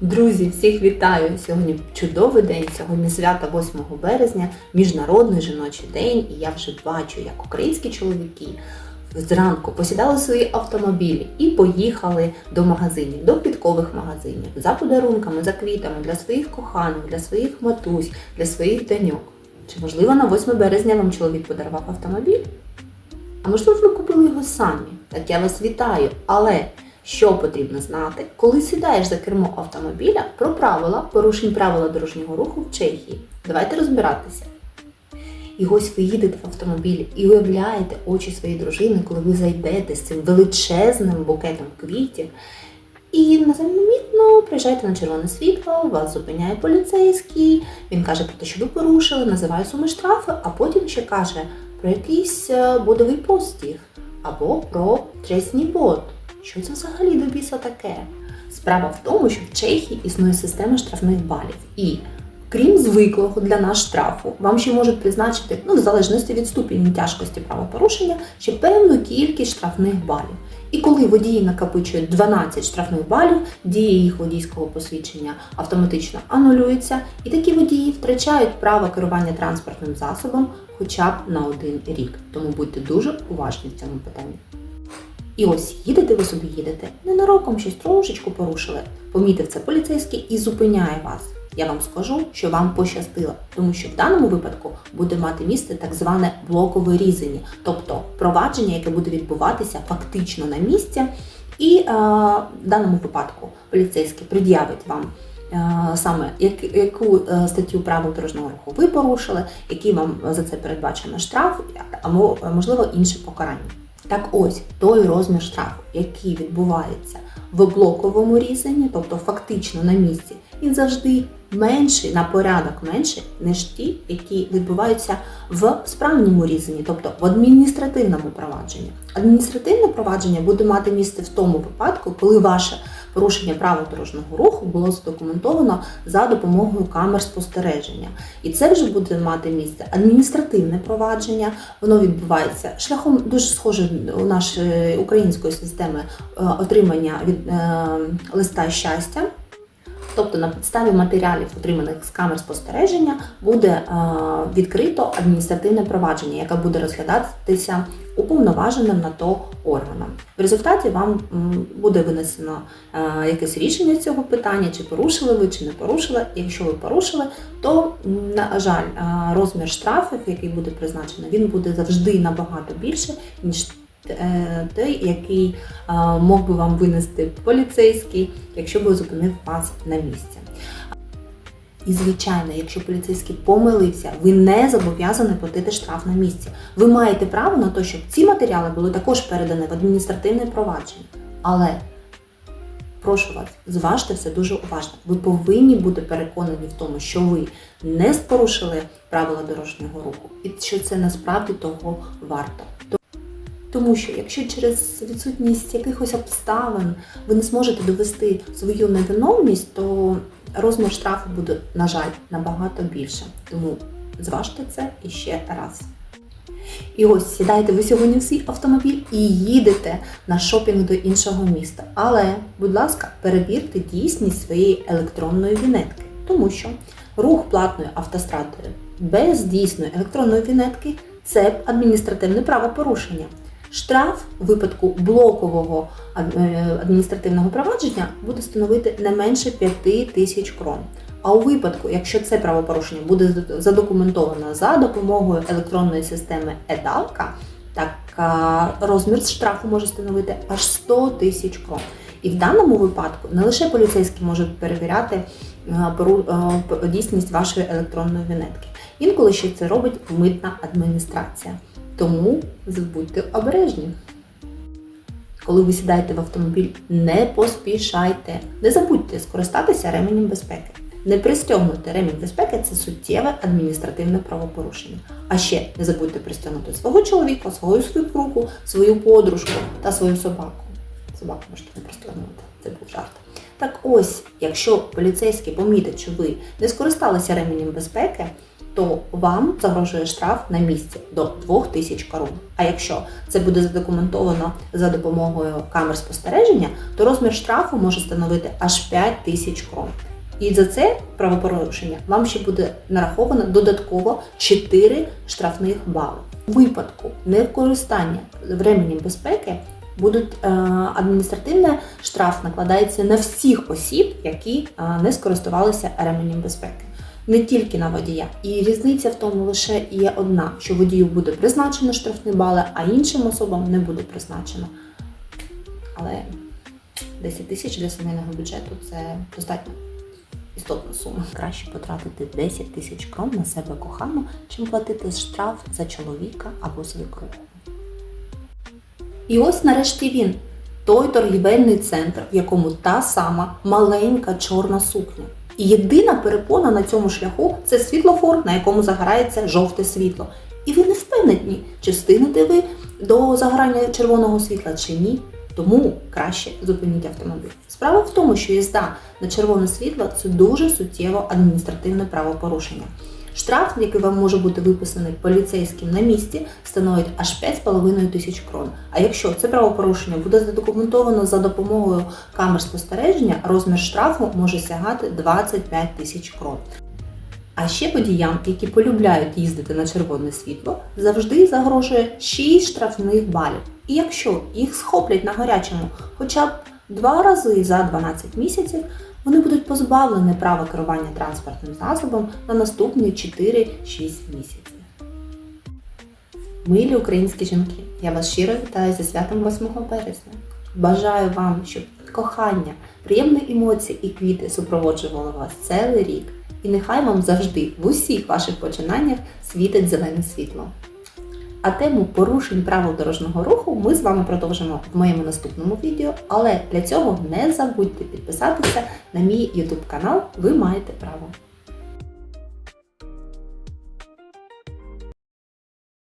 Друзі, всіх вітаю! Сьогодні чудовий день, сьогодні свято 8 березня, Міжнародний жіночий день, і я вже бачу, як українські чоловіки зранку посідали свої автомобілі і поїхали до магазинів, до підкових магазинів за подарунками, за квітами для своїх коханих, для своїх матусь, для своїх доньок. Чи можливо на 8 березня вам чоловік подарував автомобіль? А можливо, ви купили його самі? Так я вас вітаю, але що потрібно знати, коли сідаєш за кермо автомобіля про правила порушень правила дорожнього руху в Чехії? Давайте розбиратися. І ось ви їдете в автомобілі і уявляєте очі своєї дружини, коли ви зайдете з цим величезним букетом квітів. І незамітно приїжджаєте на червоне світло, вас зупиняє поліцейський, він каже про те, що ви порушили, називає суми штрафи, а потім ще каже про якийсь е, будовий постіг або про тресні бот. Що це взагалі до біса таке? Справа в тому, що в Чехії існує система штрафних балів. І крім звиклого для нас штрафу, вам ще можуть призначити, ну, в залежності від ступені тяжкості правопорушення, ще певну кількість штрафних балів. І коли водії накопичують 12 штрафних балів, дія їх водійського посвідчення автоматично анулюється, і такі водії втрачають право керування транспортним засобом хоча б на один рік. Тому будьте дуже уважні в цьому питанні. І ось їдете ви собі їдете, ненароком щось трошечку порушили. Помітив це поліцейський і зупиняє вас. Я вам скажу, що вам пощастило, тому що в даному випадку буде мати місце так зване блокове різання, тобто провадження, яке буде відбуватися фактично на місці, і е, в даному випадку поліцейський пред'явить вам. е, Саме як- яку е, статтю правил дорожнього руху ви порушили, який вам за це передбачено штраф, або можливо інше покарання. Так ось той розмір штрафу, який відбувається в блоковому різанні, тобто фактично на місці, він завжди менший на порядок менший, ніж ті, які відбуваються в справному різанні, тобто в адміністративному провадженні. Адміністративне провадження буде мати місце в тому випадку, коли ваше порушення правил дорожнього руху було задокументовано за допомогою камер спостереження. І це вже буде мати місце адміністративне провадження. Воно відбувається шляхом дуже схоже у нашої української системи е, отримання від е, листа щастя. Тобто на підставі матеріалів, отриманих з камер спостереження, буде е, відкрито адміністративне провадження, яке буде розглядатися уповноваженим на то органом. В результаті вам буде винесено е, якесь рішення з цього питання, чи порушили ви, чи не порушили. Якщо ви порушили, то на жаль, е, розмір штрафів, який буде призначений, він буде завжди набагато більше, ніж той, який е, мог би вам винести поліцейський, якщо би зупинив вас на місці. І звичайно, якщо поліцейський помилився, ви не зобов'язані платити штраф на місці. Ви маєте право на те, щоб ці матеріали були також передані в адміністративне провадження. Але прошу вас, зважте все дуже уважно. Ви повинні бути переконані в тому, що ви не порушили правила дорожнього руху, і що це насправді того варто. Тому що якщо через відсутність якихось обставин ви не зможете довести свою невиновність, то розмір штрафу буде, на жаль, набагато більше. Тому зважте це іще раз. І ось сідаєте ви сьогодні в свій автомобіль і їдете на шопінг до іншого міста. Але, будь ласка, перевірте дійсність своєї електронної вінетки, тому що рух платною автострадою без дійсної електронної вінетки це адміністративне правопорушення. Штраф у випадку блокового е, адміністративного провадження буде становити не менше 5 тисяч крон. А у випадку, якщо це правопорушення буде задокументовано за допомогою електронної системи ЕДАЛКА, так розмір штрафу може становити аж 100 тисяч крон. І в даному випадку не лише поліцейські можуть перевіряти е, е, дійсність вашої електронної вінетки. Інколи ще це робить митна адміністрація. Тому будьте обережні. Коли ви сідаєте в автомобіль, не поспішайте. Не забудьте скористатися ременем безпеки. Не пристягнути ремінь безпеки це суттєве адміністративне правопорушення. А ще не забудьте пристягнути свого чоловіка, свою свекруху, свою подружку та свою собаку. Собаку можете не пристягнути, це був жарт. Так ось, якщо поліцейський помітить, що ви не скористалися ременем безпеки, то вам загрожує штраф на місці до 2000 корун. А якщо це буде задокументовано за допомогою камер спостереження, то розмір штрафу може становити аж 5000 крон. І за це правопорушення вам ще буде нараховано додатково 4 штрафних бали. У випадку невикористання ременем безпеки будуть е, адміністративний штраф накладається на всіх осіб, які е, не скористувалися ременем безпеки. Не тільки на водія. І різниця в тому лише є одна, що водію буде призначено штрафні бали, а іншим особам не буде призначено. Але 10 тисяч для сімейного бюджету це достатньо істотна сума. Краще потратити 10 тисяч крон на себе кохану, чим платити штраф за чоловіка або свекруху. І ось нарешті він, той торгівельний центр, в якому та сама маленька чорна сукня. І єдина перепона на цьому шляху це світлофор, на якому загорається жовте світло. І ви не впевнені, чи встигнете ви до загорання червоного світла чи ні. Тому краще зупиніть автомобіль. Справа в тому, що їзда на червоне світло це дуже суттєво адміністративне правопорушення. Штраф, який вам може бути виписаний поліцейським на місці, становить аж 5,5 тисяч крон. А якщо це правопорушення буде задокументовано за допомогою камер спостереження, розмір штрафу може сягати 25 тисяч крон. А ще водіям, які полюбляють їздити на червоне світло, завжди загрожує 6 штрафних балів. І якщо їх схоплять на гарячому хоча б два рази за 12 місяців, вони будуть позбавлені права керування транспортним засобом на наступні 4-6 місяців. Милі українські жінки, я вас щиро вітаю зі святом 8 березня. Бажаю вам, щоб кохання, приємні емоції і квіти супроводжували вас цілий рік. І нехай вам завжди в усіх ваших починаннях світить зелене світло. А тему порушень правил дорожнього руху ми з вами продовжимо в моєму наступному відео. Але для цього не забудьте підписатися на мій YouTube канал. Ви маєте право.